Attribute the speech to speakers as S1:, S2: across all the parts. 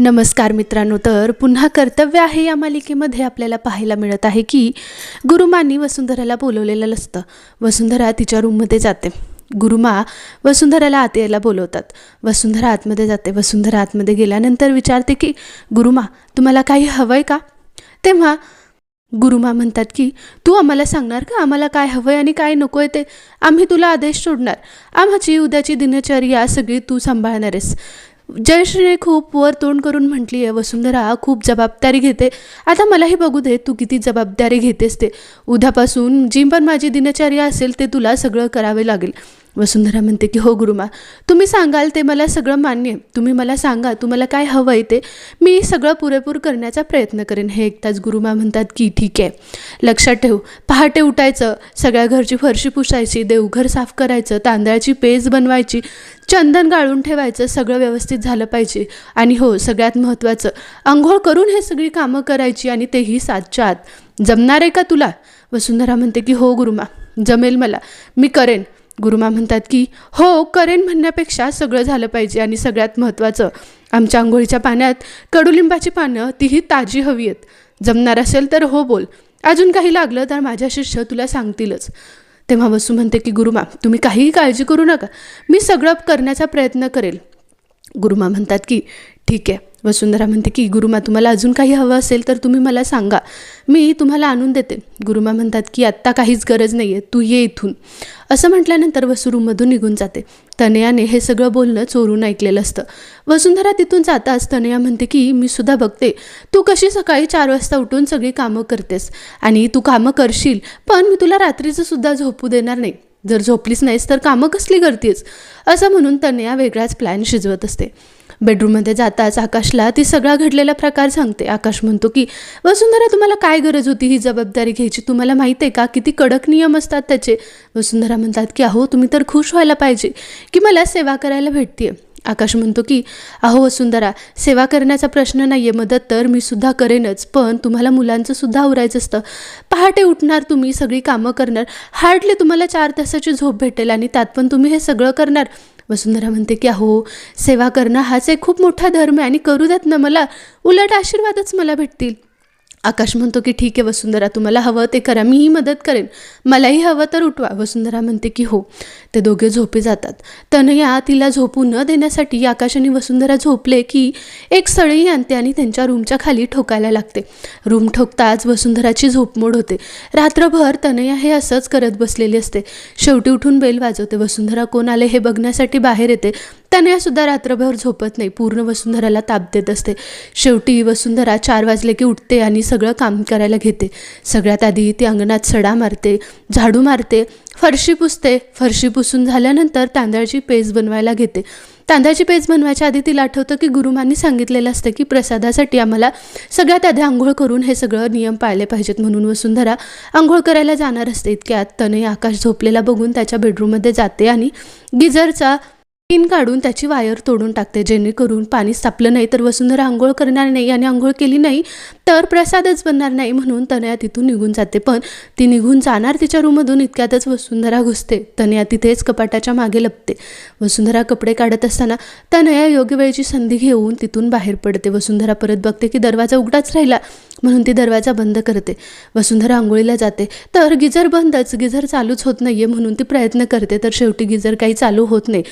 S1: नमस्कार मित्रांनो तर पुन्हा कर्तव्य आहे या मालिकेमध्ये आपल्याला पाहायला मिळत आहे की गुरुमांनी वसुंधराला बोलवलेलं असतं वसुंधरा तिच्या रूममध्ये जाते. गुरुमा वसुंधराला आत यायला बोलवतात. वसुंधरा आतमध्ये जाते. वसुंधरा आतमध्ये गेल्यानंतर विचारते की गुरुमा तुम्हाला काही हवं आहे का? तेव्हा गुरुमा म्हणतात की तू आम्हाला सांगणार का? आम्हाला काय हवं आहे आणि काय नको आहे ते? आम्ही तुला आदेश सोडणार. आम्हाची उद्याची दिनचर्या सगळी तू सांभाळणार आहेस जयश्रीने खूप वर तोंड करून म्हटली आहे वसुंधरा खूप जबाबदारी घेते. आता मलाही बघू दे तू किती जबाबदारी घेतेस ते. उद्यापासून जी पण माझी दिनचर्या असेल ते तुला सगळं करावे लागेल. वसुंधरा म्हणते की हो गुरुमा तुम्ही सांगाल ते मला सगळं मान्य आहे. तुम्ही मला सांगा तुम्हाला काय हवं आहे ते मी सगळं पुरेपूर करण्याचा प्रयत्न करेन. हे एकताच गुरुमा म्हणतात की ठीक आहे. लक्षात ठेव. पहाटे उठायचं सगळ्या घरची फरशी पुसायची देवघर साफ करायचं तांदळाची पेज बनवायची चंदन गाळून ठेवायचं सगळं व्यवस्थित झालं पाहिजे. आणि हो सगळ्यात महत्त्वाचं आंघोळ करून हे सगळी कामं करायची आणि तेही सातच्या आत. जमणार आहे का तुला? वसुंधरा म्हणते की हो गुरुमा जमेल मला. मी करेन. गुरुमा म्हणतात की हो करेन म्हणण्यापेक्षा सगळं झालं पाहिजे आणि सगळ्यात महत्त्वाचं आमच्या आंघोळीच्या पाण्यात कडुलिंबाची पानं तीही ताजी हवी आहेत. जमणार असेल तर हो बोल. अजून काही लागलं तर माझ्या शिष्य तुला सांगतीलच. तेव्हा वसू म्हणते की गुरुमा तुम्ही काहीही काळजी करू नका. मी सगळं करण्याचा प्रयत्न करेल. गुरुमा म्हणतात की ठीक आहे. वसुंधरा म्हणते की गुरुमा तुम्हाला अजून काही हवं असेल तर तुम्ही मला सांगा. मी तुम्हाला आणून देते. गुरुमा म्हणतात की आत्ता काहीच गरज नाही आहे तू ये इथून. असं म्हटल्यानंतर वसू रूममधून निघून जाते. तनयाने हे सगळं बोलणं चोरून ऐकलेलं असतं. वसुंधरा तिथून जाताच तनया म्हणते की मी सुद्धा बघते. तू कशी सकाळी चार वाजता उठून सगळी कामं करतेस? आणि तू कामं करशील पण मी तुला रात्रीचं सुद्धा झोपू देणार नाही. जर झोपलीच नाहीस तर कामं कसली करतेस? असं म्हणून तनया वेगळाच प्लॅन शिजवत असते. बेडरूममध्ये जाताच आकाशला ती सगळा घडलेला प्रकार सांगते. आकाश म्हणतो की वसुंधरा तुम्हाला काय गरज होती ही जबाबदारी घ्यायची? तुम्हाला माहीत आहे का? किती कडक नियम असतात त्याचे. वसुंधरा म्हणतात की अहो तुम्ही तर खुश व्हायला पाहिजे की मला सेवा करायला भेटते आकाश म्हणतो की अहो वसुंधरा सेवा करण्याचा प्रश्न नाही आहे मदत तर मी सुद्धा करेनच पण तुम्हाला मुलांचं सुद्धा आवरायचं असतं. पहाटे उठणार तुम्ही सगळी कामं करणार. हार्डली तुम्हाला चार तासाची झोप भेटेल आणि त्यात पण तुम्ही हे सगळं करणार. वसुंधरा म्हणते की अहो सेवा करणं हाच एक खूप मोठा धर्म आहे आणि करू देत ना मला उलट आशीर्वादच मला भेटतील. आकाश म्हणतो की ठीक आहे वसुंधरा तुम्हाला हवं ते करा मीही मदत करेन. मलाही हवं तर उठवा. वसुंधरा म्हणते की हो. ते दोघे झोपे जातात. तनया तिला झोपू न देण्यासाठी आकाश आणि वसुंधरा झोपले की एक सळी आणते आणि त्यांच्या रूमच्या खाली ठोकायला लागते. रूम ठोकताच वसुंधराची झोपमोड होते. रात्रभर तनया हे असंच करत बसलेली असते. शेवटी उठून बेल वाजवते. वसुंधरा कोण आले हे बघण्यासाठी बाहेर येते? तनयासुद्धा रात्रभर झोपत नाही. पूर्ण वसुंधराला ताप देत असते. शेवटी वसुंधरा चार वाजले की उठते आणि सगळं काम करायला घेते. सगळ्यात आधी ती अंगणात सडा मारते झाडू मारते फरशी पुसते. फरशी पुसून झाल्यानंतर तांदळाची पेज बनवायला घेते. तांदळाची पेज बनवायच्या आधी तिला आठवतं की गुरुमांनी सांगितलेलं असतं की प्रसादासाठी आम्हाला सगळ्यात आधी आंघोळ करून हे सगळं नियम पाळले पाहिजेत. म्हणून वसुंधरा आंघोळ करायला जाणार असते. इतक्यात तनय आकाश झोपलेला बघून त्याच्या बेडरूममध्ये जाते आणि गिझरचा पिन काढून त्याची वायर तोडून टाकते जेणेकरून पाणी सापलं नाही तर वसुंधरा आंघोळ करणार नाही आणि आंघोळ केली नाही तर प्रसादच बनणार नाही म्हणून तनया तिथून निघून जाते. पण ती निघून जाणार तिच्या रूममधून इतक्यातच वसुंधरा घुसते. तनया तिथेच कपाटाच्या मागे लपते. वसुंधरा कपडे काढत असताना तनया योग्य वेळेची संधी घेऊन तिथून बाहेर पडते. वसुंधरा परत बघते की दरवाजा उघडाच राहिला म्हणून ती दरवाजा बंद करते. वसुंधरा आंघोळीला जाते. तर गिझर बंदच गिझर चालूच होत नाही आहे म्हणून ती प्रयत्न करते. तर शेवटी गिझर काही चालू होत नाही.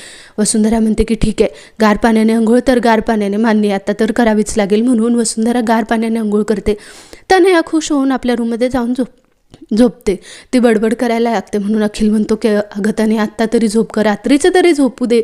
S1: वसुंधरा म्हणते की ठीक आहे गार पाण्याने आंघोळ तर गार पाण्याने मान्य आता तर करावीच लागेल म्हणून वसुंधरा गार पाण्याने आंघोळ करते. तनया खुश होऊन आपल्या रूममध्ये जाऊन झोप झोपते. ती बडबड करायला लागते म्हणून अखिल म्हणतो की अगं त्याने आत्ता तरी झोप कर रात्रीचं तरी झोपू दे.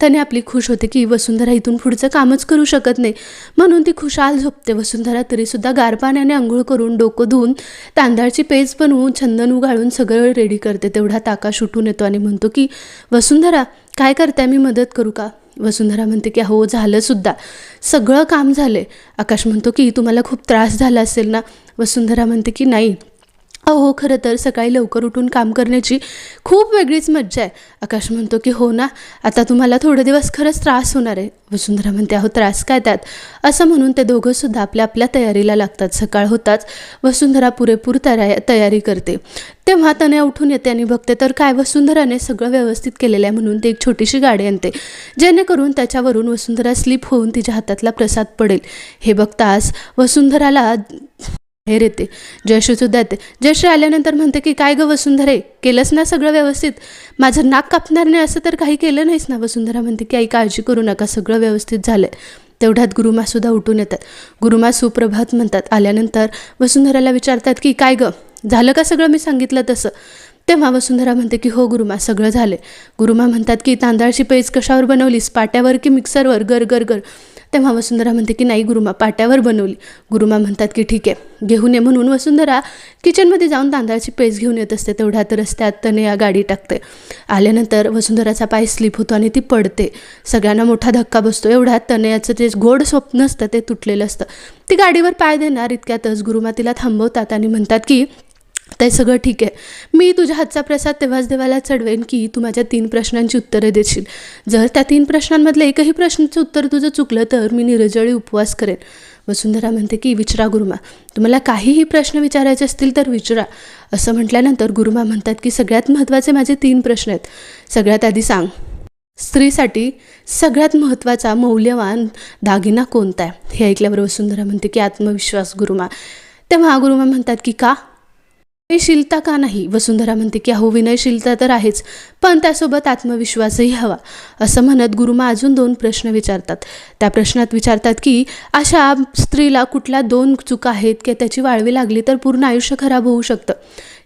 S1: त्याने आपली खुश होते की वसुंधरा इथून पुढचं कामच करू शकत नाही. म्हणून ती खुशाल झोपते. वसुंधरा तरीसुद्धा गार पाण्याने आंघोळ करून डोकं धुवून तांदळाची पेज बनवून चंदन उगाळून सगळं रेडी करते. तेवढा ताका उठून येतो आणि म्हणतो की वसुंधरा काय करते मी मदत करू का? वसुंधरा म्हणते की हो झालं सुद्धा. सगळं काम झालं आकाश म्हणतो की तुम्हाला खूप त्रास झाला असेल ना? वसुंधरा म्हणते की नाही. अहो हो, खरं तर सकाळी लवकर उठून काम करण्याची खूप वेगळीच मज्जा आहे. आकाश म्हणतो की हो ना आता तुम्हाला थोडे दिवस खरंच त्रास होणार आहे. वसुंधरा म्हणते अहो त्रास काय त्यात? असं म्हणून ते दोघंसुद्धा आपल्या आपल्या तयारीला लागतात. सकाळ होताच वसुंधरा पुरेपूर तया तयारी करते. तेव्हा तनया उठून येते आणि बघते तर काय वसुंधराने सगळं व्यवस्थित केलेलं आहे? म्हणून ते एक छोटीशी गाडी आणते जेणेकरून त्याच्यावरून वसुंधरा स्लिप होऊन तिच्या हातातला प्रसाद पडेल. हे बघताच वसुंधराला हे रेते. जयश्रीसुद्धा येते जयश्री आल्यानंतर म्हणते की काय गं वसुंधरे? केलंच ना सगळं व्यवस्थित? माझं नाक कापणार नाही असं तर काही केलं नाहीस ना? वसुंधरा म्हणते की आई काळजी करू नका. सगळं व्यवस्थित झालं तेवढ्यात गुरुमासुद्धा उठून येतात. गुरुमा सुप्रभात म्हणतात आल्यानंतर वसुंधराला विचारतात की काय गं? झालं का सगळं? मी सांगितलं तसं. तेव्हा वसुंधरा म्हणते की हो गुरुमा सगळं झालं गुरुमा म्हणतात की तांदळाची पेज कशावर बनवलीस? पाट्यावर की मिक्सरवर? गर गर गर. तेव्हा वसुंधरा म्हणते की नाही गुरुमा पाट्यावर बनवली. गुरुमा म्हणतात की ठीक आहे घेऊन ये. म्हणून वसुंधरा किचनमध्ये जाऊन तांदळाची पेज घेऊन येत असते. तेवढ्यात रस्त्यात तने या गाडी टाकते. आल्यानंतर वसुंधराचा पाय स्लिप होतो आणि ती पडते. सगळ्यांना मोठा धक्का बसतो. एवढ्यात तनयाचं जे गोड स्वप्न असतं ते तुटलेलं असतं. ती गाडीवर पाय देणार इतक्यातच गुरुमा तिला थांबवतात आणि म्हणतात की ते सगळं ठीक आहे. मी तुझ्या हातचा प्रसाद तेव्हाच देवाला चढवेन की तू माझ्या तीन प्रश्नांची उत्तरं देशील. जर त्या तीन प्रश्नांमधलं एकही प्रश्नाचं उत्तर तुझं चुकलं तर मी निरजळी उपवास करेन. वसुंधरा म्हणते की विचरा गुरुमा. तुम्हाला काहीही प्रश्न विचारायचे असतील तर विचरा. असं म्हटल्यानंतर गुरुमा म्हणतात की सगळ्यात महत्त्वाचे माझे तीन प्रश्न आहेत. सगळ्यात आधी सांग. स्त्रीसाठी सगळ्यात महत्त्वाचा मौल्यवान दागिना कोणता आहे? हे ऐकल्यावर वसुंधरा म्हणते की आत्मविश्वास गुरुमा. तेव्हा गुरुमा म्हणतात की का? विनयशीलता का नाही? वसुंधरा म्हणते की अहो विनयशीलता तर आहेच पण त्यासोबत आत्मविश्वासही हवा. असं म्हणत गुरुमा अजून दोन प्रश्न विचारतात. त्या प्रश्नात विचारतात की अशा स्त्रीला कुठल्या दोन चुका आहेत की त्याची वाळवी लागली तर पूर्ण आयुष्य खराब होऊ शकतं?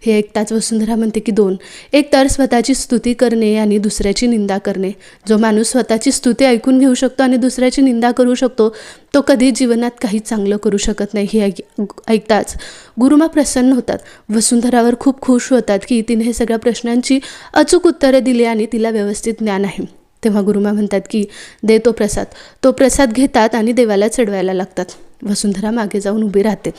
S1: हे ऐकताच वसुंधरा म्हणते की दोन. एक तर स्वतःची स्तुती करणे आणि दुसऱ्याची निंदा करणे. जो माणूस स्वतःची स्तुती ऐकून घेऊ शकतो आणि दुसऱ्याची निंदा करू शकतो तो कधी जीवनात काही चांगलं करू शकत नाही हे ऐक ऐकताच. गुरुमा प्रसन्न होतात. वसुंधरावर खूप खुश होतात की तिने हे सगळ्या प्रश्नांची अचूक उत्तरे दिली आणि तिला व्यवस्थित ज्ञान आहे. तेव्हा गुरुमा म्हणतात की दे तो प्रसाद. तो प्रसाद घेतात आणि देवाला चढवायला लागतात. वसुंधरा मागे जाऊन उभी राहते.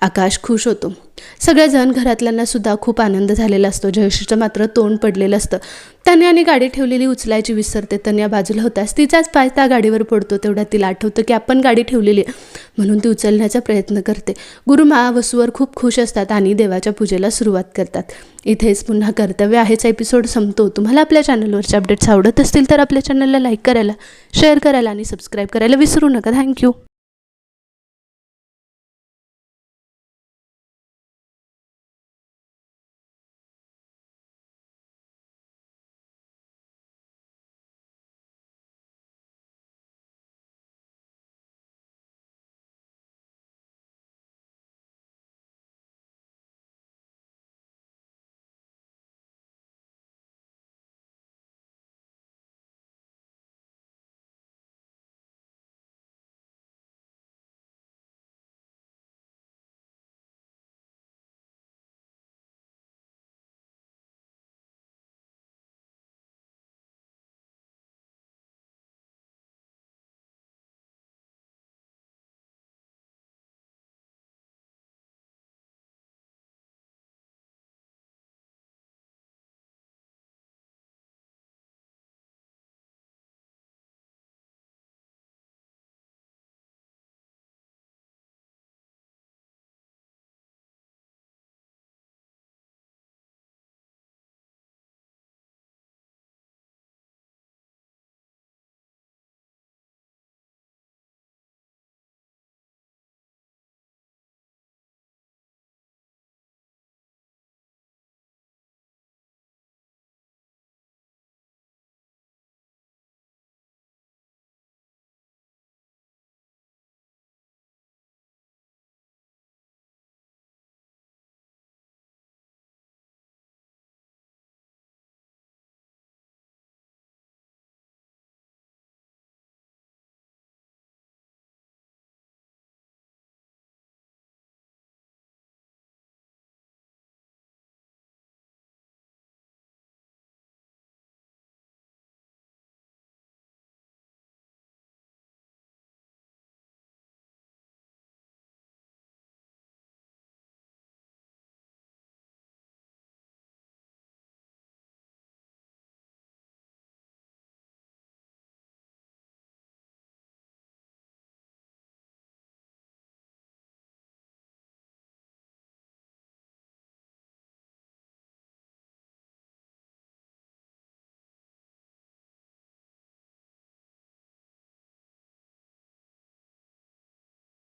S1: आकाश खुश होतो. सगळेजण घरातल्यांना सुद्धा खूप आनंद झालेला असतो. जयश्रीचं मात्र तोंड पडलेलं असतं. तन्याने गाडी ठेवलेली उचलायची विसरते. तन्या बाजूला होतास तिचाच पाय त्या गाडीवर पडतो. तेवढा तिला आठवतं की आपण गाडी ठेवलेली आहे. म्हणून ती उचलण्याचा प्रयत्न करते. गुरुमा वसूवर खूप खुश असतात आणि देवाच्या पूजेला सुरुवात करतात. इथेच पुन्हा कर्तव्य आहेचा. एपिसोड संपतो. तुम्हाला आपल्या चॅनलवरचे अपडेट्स आवडत असतील तर आपल्या चॅनलला लाईक करायला शेअर करायला आणि सबस्क्राईब करायला विसरू नका. थँक्यू.